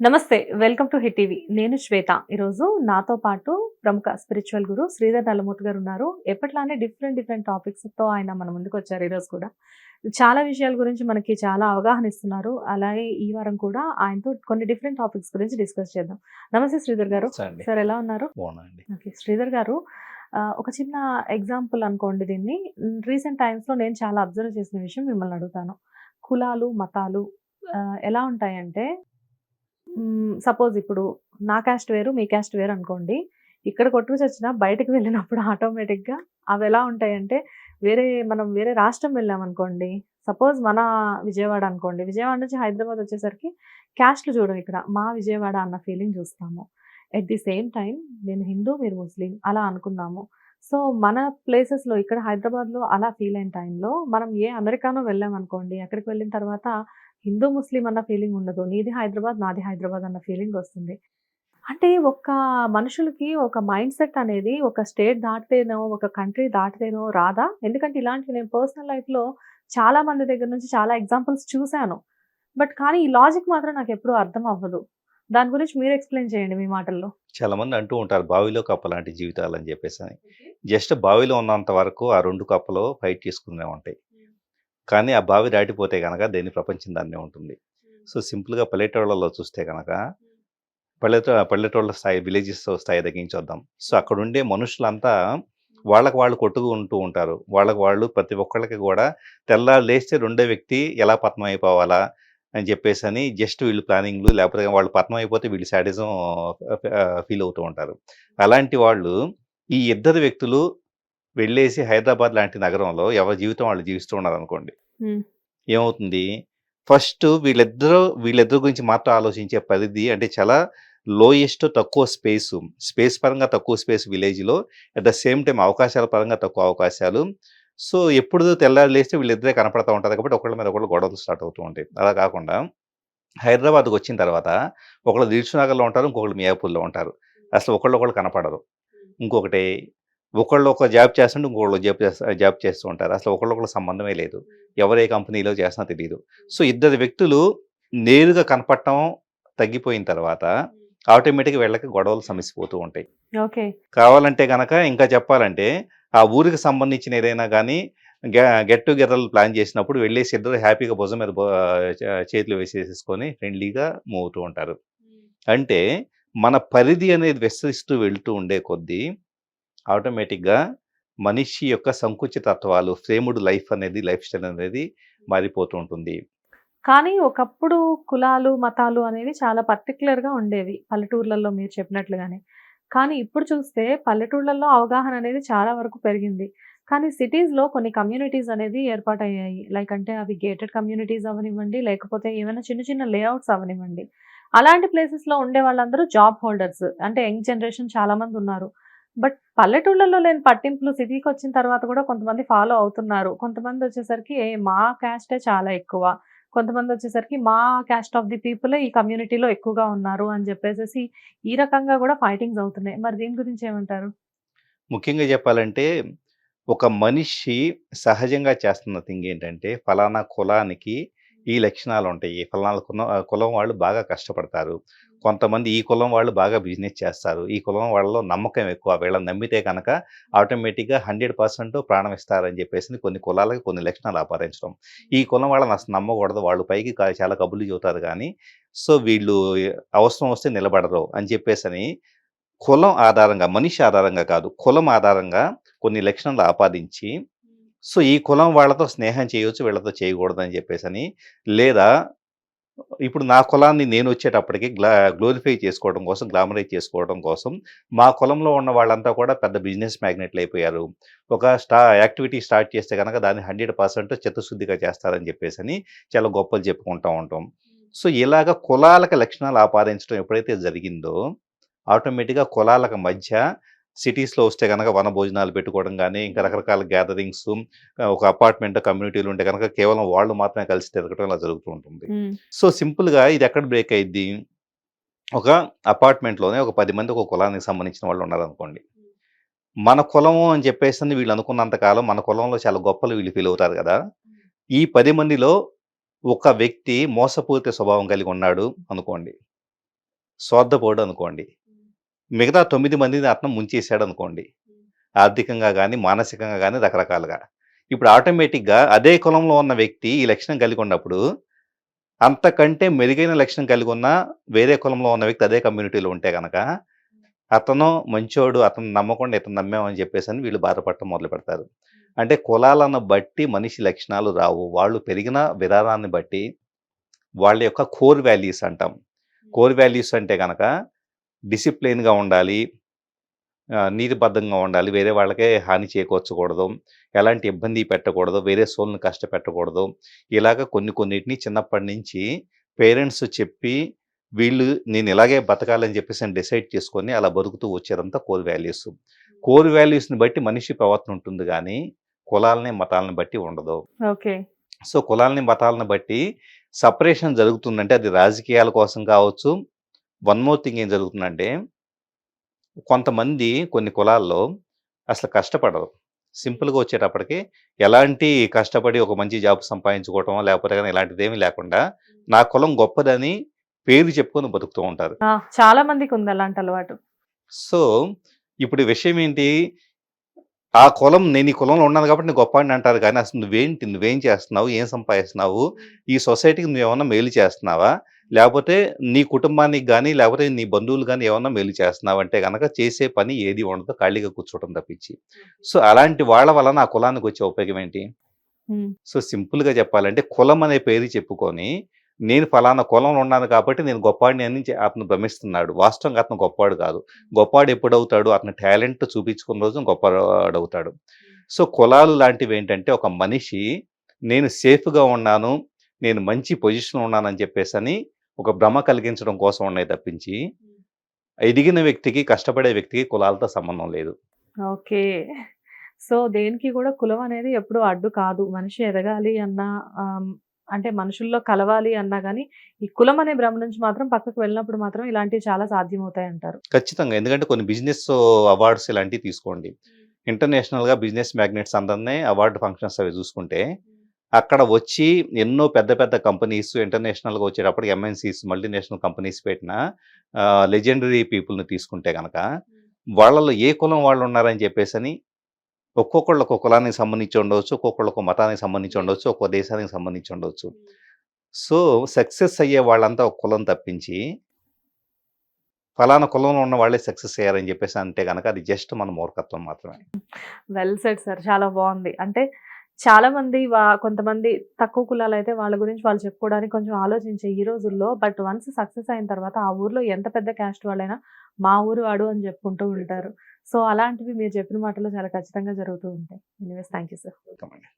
నమస్తే welcome to hit TV. నేను శ్వేత. ఈరోజు నాతో పాటు ప్రముఖ స్పిరిచువల్ గురు శ్రీధర్ నల్లమూర్తి గారు ఉన్నారు. ఎప్పట్లానే డిఫరెంట్ డిఫరెంట్ టాపిక్స్తో ఆయన మన ముందుకు వచ్చారు ఈరోజు కూడా. చాలా విషయాల గురించి మనకి చాలా అవగాహన ఇస్తున్నారు. అలాగే ఈ వారం కూడా ఆయనతో కొన్ని డిఫరెంట్ టాపిక్స్ గురించి డిస్కస్ చేద్దాం. నమస్తే శ్రీధర్ గారు. సరే ఎలా ఉన్నారు? ఓకే శ్రీధర్ గారు ఒక చిన్న ఎగ్జాంపుల్ అనుకోండి దీన్ని. రీసెంట్ టైమ్స్లో నేను చాలా అబ్జర్వ్ చేసిన విషయం మిమ్మల్ని అడుగుతాను. కులాలు మతాలు ఎలా ఉంటాయంటే సపోజ్ ఇప్పుడు నా క్యాస్ట్ వేరు మీ క్యాస్ట్ వేరు అనుకోండి. ఇక్కడ కొట్టుకు వచ్చిన బయటకు వెళ్ళినప్పుడు ఆటోమేటిక్గా అవి ఎలా ఉంటాయంటే వేరే మనం వేరే రాష్ట్రం వెళ్ళామనుకోండి సపోజ్ మన విజయవాడ అనుకోండి. విజయవాడ నుంచి హైదరాబాద్ వచ్చేసరికి క్యాస్ట్లు చూడం ఇక్కడ. మా విజయవాడ అన్న ఫీలింగ్ చూస్తాము. ఎట్ ది సేమ్ టైం నేను హిందూ మీరు ముస్లిం అలా అనుకున్నాము. సో మన ప్లేసెస్లో ఇక్కడ హైదరాబాద్లో అలా ఫీల్ అయిన టైంలో మనం ఏ అమెరికానో వెళ్ళాం అనుకోండి అక్కడికి వెళ్ళిన తర్వాత హిందూ ముస్లిం అన్న ఫీలింగ్ ఉండదు. నీది హైదరాబాద్ నాది హైదరాబాద్ అన్న ఫీలింగ్ వస్తుంది. అంటే ఒక్క మనుషులకి ఒక మైండ్ సెట్ అనేది ఒక స్టేట్ దాటితేనో ఒక కంట్రీ దాటితేనో రాదా? ఎందుకంటే ఇలాంటివి నేను పర్సనల్ లైఫ్లో చాలా మంది దగ్గర నుంచి చాలా ఎగ్జాంపుల్స్ చూశాను. బట్ కానీ ఈ లాజిక్ మాత్రం నాకు ఎప్పుడూ అర్థం అవ్వదు. దాని గురించి మీరు ఎక్స్ప్లెయిన్ చేయండి మీ మాటల్లో. చాలా మంది అంటూ ఉంటారు బావిలో కప్ప లాంటి జీవితాలు అని చెప్పేసి జస్ట్ బావిలో ఉన్నంత వరకు ఆ రెండు కప్పలు ఫైట్ చేసుకునే ఉంటాయి. కానీ ఆ బావి దాటిపోతే కనుక దేని ప్రపంచం దాన్నే ఉంటుంది. సో సింపుల్గా పల్లెటూళ్ళలో చూస్తే కనుక పల్లెటూ పల్లెటూళ్ళ స్థాయి విలేజెస్ స్థాయి తగ్గించొద్దాం. సో అక్కడ ఉండే మనుషులంతా వాళ్ళకి వాళ్ళు కొట్టుకుంటూ ఉంటారు. వాళ్ళకి వాళ్ళు ప్రతి ఒక్కళ్ళకి కూడా తెల్లారు లేస్తే రెండో వ్యక్తి ఎలా పతనం అయిపోవాలా అని చెప్పేసి అని జస్ట్ వీళ్ళు ప్లానింగ్లు లేకపోతే వాళ్ళు పతనం అయిపోతే వీళ్ళు శాడిజం ఫీల్ అవుతూ ఉంటారు. అలాంటి వాళ్ళు ఈ ఇద్దరు వ్యక్తులు వెళ్ళేసి హైదరాబాద్ లాంటి నగరంలో ఎవరి జీవితం వాళ్ళు జీవిస్తూ ఉన్నారు అనుకోండి. ఏమవుతుంది? ఫస్ట్ వీళ్ళిద్దరూ వీళ్ళిద్దరి గురించి మాత్రం ఆలోచించే పరిధి అంటే చాలా లోయెస్ట్ తక్కువ స్పేస్. స్పేస్ పరంగా తక్కువ స్పేస్ విలేజ్లో అట్ ద సేమ్ టైం అవకాశాల పరంగా తక్కువ అవకాశాలు. సో ఎప్పుడు తెల్లారి లేస్తే వీళ్ళిద్దరే కనపడతా ఉంటారు కాబట్టి ఒకళ్ళ మీద ఒకళ్ళు గొడవలు స్టార్ట్ అవుతూ ఉంటాయి. అలా కాకుండా హైదరాబాద్కి వచ్చిన తర్వాత ఒకళ్ళు దిల్సునగర్లో ఉంటారు ఇంకొకళ్ళు మియాపూర్లో ఉంటారు. అసలు ఒకళ్ళు ఒకళ్ళు కనపడరు ఇంకొకటి ఒకళ్ళు ఒక జాబ్ చేస్తుంటే ఇంకొకళ్ళు జాబ్ చేస్తా జాబ్ చేస్తూ ఉంటారు. అసలు ఒకళ్ళొకళ్ళు సంబంధమే లేదు. ఎవరు ఏ కంపెనీలో చేస్తున్నా తెలియదు సో ఇద్దరు వ్యక్తులు నేరుగా కనపడటం తగ్గిపోయిన తర్వాత ఆటోమేటిక్గా వీళ్ళకి గొడవలు సమసిపోతూ ఉంటాయి. ఓకే. కావాలంటే కనుక ఇంకా చెప్పాలంటే ఆ ఊరికి సంబంధించిన ఏదైనా కానీ గెట్ టుగెదర్లు ప్లాన్ చేసినప్పుడు వెళ్ళేసి ఇద్దరు హ్యాపీగా భుజం మీద చేతులు వేసేసుకొని ఫ్రెండ్లీగా మూవ్ అవుతూ ఉంటారు. అంటే మన పరిధి అనేది విస్తరిస్తూ వెళ్తూ ఉండే కొద్దీ ఆటోమేటిక్గా మనిషి యొక్క సంకుచితత్వాలు ఫ్రేముడ్ లైఫ్ అనేది లైఫ్ స్టైల్ అనేది మారిపోతూ ఉంటుంది. కానీ ఒకప్పుడు కులాలు మతాలు అనేవి చాలా పర్టికులర్గా ఉండేవి పల్లెటూర్లలో మీరు చెప్పినట్లుగానే. కానీ ఇప్పుడు చూస్తే పల్లెటూర్లలో అవగాహన అనేది చాలా వరకు పెరిగింది. కానీ సిటీస్లో కొన్ని కమ్యూనిటీస్ అనేది ఏర్పాటయ్యాయి. లైక్ అంటే అవి గేటెడ్ కమ్యూనిటీస్ అవనివ్వండి లేకపోతే ఏమైనా చిన్న చిన్న లేఅవుట్స్ అవనివ్వండి. అలాంటి ప్లేసెస్లో ఉండే వాళ్ళందరూ జాబ్ హోల్డర్స్. అంటే యంగ్ జనరేషన్ చాలామంది ఉన్నారు. బట్ పల్లెటూళ్ళలో లేని పట్టింపులు సిటీకి వచ్చిన తర్వాత కూడా కొంతమంది ఫాలో అవుతున్నారు. కొంతమంది వచ్చేసరికి ఏ మా క్యాస్టే చాలా ఎక్కువ. కొంతమంది వచ్చేసరికి మా క్యాస్ట్ ఆఫ్ ది పీపులే ఈ కమ్యూనిటీలో ఎక్కువగా ఉన్నారు అని చెప్పేసి ఈ రకంగా కూడా ఫైటింగ్స్ అవుతున్నాయి. మరి దీని గురించి ఏమంటారు? ముఖ్యంగా చెప్పాలంటే ఒక మనిషి సహజంగా చేస్తున్న థింగ్ ఏంటంటే ఫలానా కులానికి ఈ లక్షణాలు ఉంటాయి. ఫలానా కులం కులం వాళ్ళు బాగా కష్టపడతారు. కొంతమంది ఈ కులం వాళ్ళు బాగా బిజినెస్ చేస్తారు. ఈ కులం వాళ్ళలో నమ్మకం ఎక్కువ. వీళ్ళని నమ్మితే కనుక ఆటోమేటిక్గా హండ్రెడ్ పర్సెంట్ ప్రాణం ఇస్తారని చెప్పేసి కొన్ని కులాలకి కొన్ని లక్షణాలు ఆపాదించడం. ఈ కులం వాళ్ళని అసలు నమ్మకూడదు. వాళ్ళు పైకి చాలా కబుర్లు చెబుతారు కానీ సో వీళ్ళు అవసరం వస్తే నిలబడరు అని చెప్పేసి అని కులం ఆధారంగా మనిషి ఆధారంగా కాదు కులం ఆధారంగా కొన్ని లక్షణాలు ఆపాదించి సో ఈ కులం వాళ్ళతో స్నేహం చేయొచ్చు వీళ్ళతో చేయకూడదు అని చెప్పేసి అని లేదా ఇప్పుడు నా కులాన్ని నేను వచ్చేటప్పటికి గ్లా గ్లోరిఫై చేసుకోవడం కోసం గ్లామరైజ్ చేసుకోవడం కోసం మా కులంలో ఉన్న వాళ్ళంతా కూడా పెద్ద బిజినెస్ మ్యాగ్నెట్లు అయిపోయారు. ఒక స్టా యాక్టివిటీ స్టార్ట్ చేస్తే కనుక దాన్ని హండ్రెడ్ పర్సెంట్ చిత్తశుద్ధిగా చేస్తారని చెప్పేసి అని చాలా గొప్పలు చెప్పుకుంటూ ఉంటాం. సో ఇలాగ కులాలకు లక్షణాలు ఆపాదించడం ఎప్పుడైతే జరిగిందో ఆటోమేటిక్గా కులాలకు మధ్య సిటీస్లో వస్తే కనుక వన భోజనాలు పెట్టుకోవడం కానీ ఇంకా రకరకాల గ్యాదరింగ్స్ ఒక అపార్ట్మెంట్ కమ్యూనిటీలు ఉంటే కనుక కేవలం వాళ్ళు మాత్రమే కలిసి తిరగటం ఇలా జరుగుతూ ఉంటుంది. సో సింపుల్గా ఇది ఎక్కడ బ్రేక్ అయింది ఒక అపార్ట్మెంట్లోనే ఒక పది మంది ఒక కులానికి సంబంధించిన వాళ్ళు ఉన్నారనుకోండి. మన కులము అని చెప్పేసి వీళ్ళు అనుకున్నంత కాలం మన కులంలో చాలా గొప్పలు వీళ్ళు ఫీల్ అవుతారు కదా. ఈ పది మందిలో ఒక వ్యక్తి మోసపూరిత స్వభావం కలిగి ఉన్నాడు అనుకోండి. స్వార్థపోడు అనుకోండి. మిగతా తొమ్మిది మందిని అతను ముంచేశాడు అనుకోండి ఆర్థికంగా కానీ మానసికంగా కానీ రకరకాలుగా. ఇప్పుడు ఆటోమేటిక్గా అదే కులంలో ఉన్న వ్యక్తి ఈ లక్షణం కలిగి ఉన్నప్పుడు అంతకంటే మెరుగైన లక్షణం కలిగి ఉన్న వేరే కులంలో ఉన్న వ్యక్తి అదే కమ్యూనిటీలో ఉంటే కనుక అతను మంచోడు అతను నమ్మకుండా ఇతను నమ్మామని చెప్పేసి అని వీళ్ళు బాధపడటం మొదలు పెడతారు. అంటే కులాలను బట్టి మనిషి లక్షణాలు రావు. వాళ్ళు పెరిగిన విధానాన్ని బట్టి వాళ్ళ యొక్క కోర్ వాల్యూస్ అంటాం. కోర్ వాల్యూస్ అంటే కనుక డిసిప్లిన్గా ఉండాలి. నీతిబద్ధంగా ఉండాలి. వేరే వాళ్ళకే హాని చేకూర్చకూడదు. ఎలాంటి ఇబ్బంది పెట్టకూడదు. వేరే సోల్ని కష్టపెట్టకూడదు. ఇలాగ కొన్ని కొన్నిటిని చిన్నప్పటి నుంచి పేరెంట్స్ చెప్పి వీళ్ళు నేను ఇలాగే బతకాలని చెప్పేసి డిసైడ్ చేసుకొని అలా బతుకుతూ వచ్చేదంతా కోర్ వాల్యూస్. కోర్ వాల్యూస్ని బట్టి మనిషి ప్రవర్తన ఉంటుంది కానీ కులాలని మతాలని బట్టి ఉండదు. ఓకే. సో కులాలని మతాలను బట్టి సపరేషన్ జరుగుతుందంటే అది రాజకీయాల కోసం కావచ్చు వన్ మోర్ థింగ్ ఏం జరుగుతుందంటే కొంతమంది కొన్ని కులాల్లో అసలు కష్టపడరు. సింపుల్గా వచ్చేటప్పటికి ఎలాంటి కష్టపడి ఒక మంచి జాబ్ సంపాదించుకోవటం లేకపోతే కానీ ఇలాంటిది ఏమీ లేకుండా నా కులం గొప్పదని పేరు చెప్పుకొని బతుకుతూ ఉంటారు. చాలా మందికి ఉంది అలాంటి అలవాటు. సో ఇప్పుడు విషయం ఏంటి? ఆ కులం నేను ఈ కులంలో ఉన్నాను కాబట్టి నేను గొప్ప అంటారు కానీ అసలు నువ్వేంటి? నువ్వేం చేస్తున్నావు? ఏం సంపాదిస్తున్నావు? ఈ సొసైటీకి నువ్వు ఏమన్నా మేలు చేస్తున్నావా? లేకపోతే నీ కుటుంబానికి కానీ లేకపోతే నీ బంధువులు కానీ ఏమన్నా మేలు చేస్తున్నావు అంటే కనుక చేసే పని ఏది ఉండదు ఖాళీగా కూర్చోవడం తప్పించి. సో అలాంటి వాళ్ళ వలన ఆ కులానికి వచ్చే ఉపయోగం ఏంటి? సో సింపుల్గా చెప్పాలంటే కులం అనే పేరు చెప్పుకొని నేను ఫలానా కులంలో ఉన్నాను కాబట్టి నేను గొప్పవాడిని అని అతను భ్రమిస్తున్నాడు. వాస్తవంగా అతను గొప్పవాడు కాదు. గొప్పవాడు ఎప్పుడు అవుతాడు అతని టాలెంట్ చూపించుకున్న రోజు గొప్పవాడు అవుతాడు సో కులాలు లాంటివి ఏంటంటే ఒక మనిషి నేను సేఫ్గా ఉన్నాను నేను మంచి పొజిషన్లో ఉన్నానని చెప్పేసి అని ఒక భ్రమ కలిగించడం కోసం ఉన్నాయి తప్పించి ఎదిగిన వ్యక్తికి కష్టపడే వ్యక్తికి కులాలతో సంబంధం లేదు. ఓకే. సో దేనికి కూడా కులం అనేది ఎప్పుడు అడ్డు కాదు. మనిషి ఎదగాలి అన్న అంటే మనుషుల్లో కలవాలి అన్నా కానీ ఈ కులం అనే భ్రమ నుంచి మాత్రం పక్కకు వెళ్ళినప్పుడు మాత్రం ఇలాంటివి చాలా సాధ్యమవుతాయి అంటారు. ఖచ్చితంగా. ఎందుకంటే కొన్ని బిజినెస్ అవార్డ్స్ ఇలాంటివి తీసుకోండి. ఇంటర్నేషనల్గా బిజినెస్ మ్యాగ్నెట్స్ అందరినీ అవార్డు ఫంక్షన్స్ అవి చూసుకుంటే అక్కడ వచ్చి ఎన్నో పెద్ద పెద్ద కంపెనీస్ ఇంటర్నేషనల్గా వచ్చేటప్పుడు ఎంఎన్సీస్ మల్టీనేషనల్ కంపెనీస్ పెట్టిన లెజెండరీ పీపుల్ని తీసుకుంటే కనుక వాళ్ళలో ఏ కులం వాళ్ళు ఉన్నారని చెప్పేసి అని ఒక్కొక్కళ్ళు ఒక్కొక్క కులానికి సంబంధించి ఉండవచ్చు ఒక్కొక్కళ్ళు ఒక మతానికి సంబంధించి ఉండవచ్చు ఒక్కో దేశానికి సంబంధించి ఉండవచ్చు సో సక్సెస్ అయ్యే వాళ్ళంతా ఒక కులం తప్పించి ఫలానా కులంలో ఉన్న వాళ్ళే సక్సెస్ అయ్యారని చెప్పేసి అంటే కనుక అది జస్ట్ మన మూర్ఖత్వం మాత్రమే. వెల్ సెట్ సార్ చాలా బాగుంది. అంటే చాలా మంది వా కొంతమంది తక్కువ కులాలు అయితే వాళ్ళ గురించి వాళ్ళు చెప్పుకోవడానికి కొంచెం ఆలోచించే ఈ రోజుల్లో బట్ వన్స్ సక్సెస్ అయిన తర్వాత ఆ ఊర్లో ఎంత పెద్ద క్యాస్ట్ వాళ్ళైనా మా ఊరు వాడు అని చెప్పుకుంటూ ఉంటారు. సో అలాంటివి మీరు చెప్పిన మాటలు చాలా ఖచ్చితంగా జరుగుతూ ఉంటాయి. Anyways thank you sir. Welcome అండి.